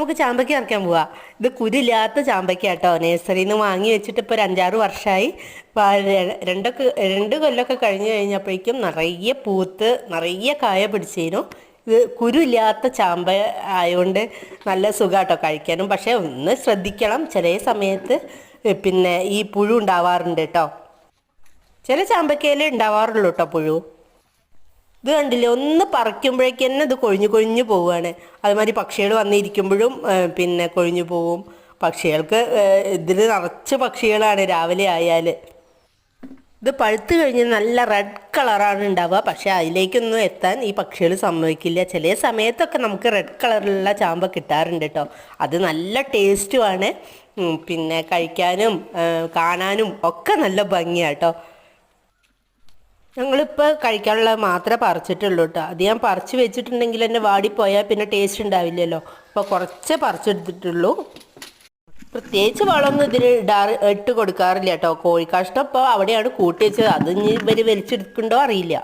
നമുക്ക് ചാമ്പയ്ക്ക അറക്കാൻ പോവാ. ഇത് കുരില്ലാത്ത ചാമ്പയ്ക്ക കേട്ടോ നേഴ്സറിയിൽ നിന്ന് വാങ്ങി വെച്ചിട്ട് ഇപ്പോൾ ഒരു അഞ്ചാറ് വർഷമായി രണ്ടൊക്കെ രണ്ട് കൊല്ലമൊക്കെ കഴിഞ്ഞ് കഴിഞ്ഞപ്പോഴേക്കും നിറയെ പൂത്ത് നിറയെ കായ പിടിച്ചേനു. ഇത് കുരുല്ലാത്ത ചാമ്പ ആയതുകൊണ്ട് നല്ല സുഖമാട്ടോ കഴിക്കാനും. പക്ഷേ ഒന്ന് ശ്രദ്ധിക്കണം ചില സമയത്ത് പിന്നെ ഈ പുഴു ഉണ്ടാവാറുണ്ട് കേട്ടോ ചില ചാമ്പയ്ക്കയിലേ ഉണ്ടാവാറുള്ളൂ കേട്ടോ പുഴു. ഇത് കണ്ടില്ലേ? ഒന്ന് പറിക്കുമ്പോഴേക്ക് തന്നെ ഇത് കൊഴിഞ്ഞു കൊഴിഞ്ഞു പോവുകയാണ്. അതുമാതിരി പക്ഷികൾ വന്നിരിക്കുമ്പോഴും പിന്നെ കൊഴിഞ്ഞു പോവും. പക്ഷികൾക്ക് ഇതിൽ നിറച്ച് പക്ഷികളാണ് രാവിലെ ആയാൽ ഇത് പഴുത്ത് കഴിഞ്ഞ് നല്ല റെഡ് കളറാണ് ഉണ്ടാവുക. പക്ഷേ അതിലേക്കൊന്നും എത്താൻ ഈ പക്ഷികൾ സമ്മതിക്കില്ല. ചില സമയത്തൊക്കെ നമുക്ക് റെഡ് കളറിലുള്ള ചാമ്പ കിട്ടാറുണ്ട് കേട്ടോ. അത് നല്ല ടേസ്റ്റുമാണ് പിന്നെ കഴിക്കാനും കാണാനും ഒക്കെ നല്ല ഭംഗിയാണ് കേട്ടോ. ഞങ്ങളിപ്പോൾ കഴിക്കാനുള്ള മാത്രമേ പറിച്ചിട്ടുള്ളൂ കേട്ടോ അത് ഞാൻ പറിച്ച് വെച്ചിട്ടുണ്ടെങ്കിൽ എന്നെ വാടിപ്പോയാൽ പിന്നെ ടേസ്റ്റ് ഉണ്ടാവില്ലല്ലോ. അപ്പോൾ കുറച്ചേ പറിച്ചെടുത്തിട്ടുള്ളൂ. പ്രത്യേകിച്ച് വളമൊന്നും ഇതിൽ ഇടാറ് ഇട്ട് കൊടുക്കാറില്ല കേട്ടോ കോഴിക്കാഷ്ടം ഇപ്പോൾ അവിടെയാണ് കൂട്ടി വെച്ചത്. അത് ഇനി ഇവർ വലിച്ചെടുക്കണ്ടോ അറിയില്ല.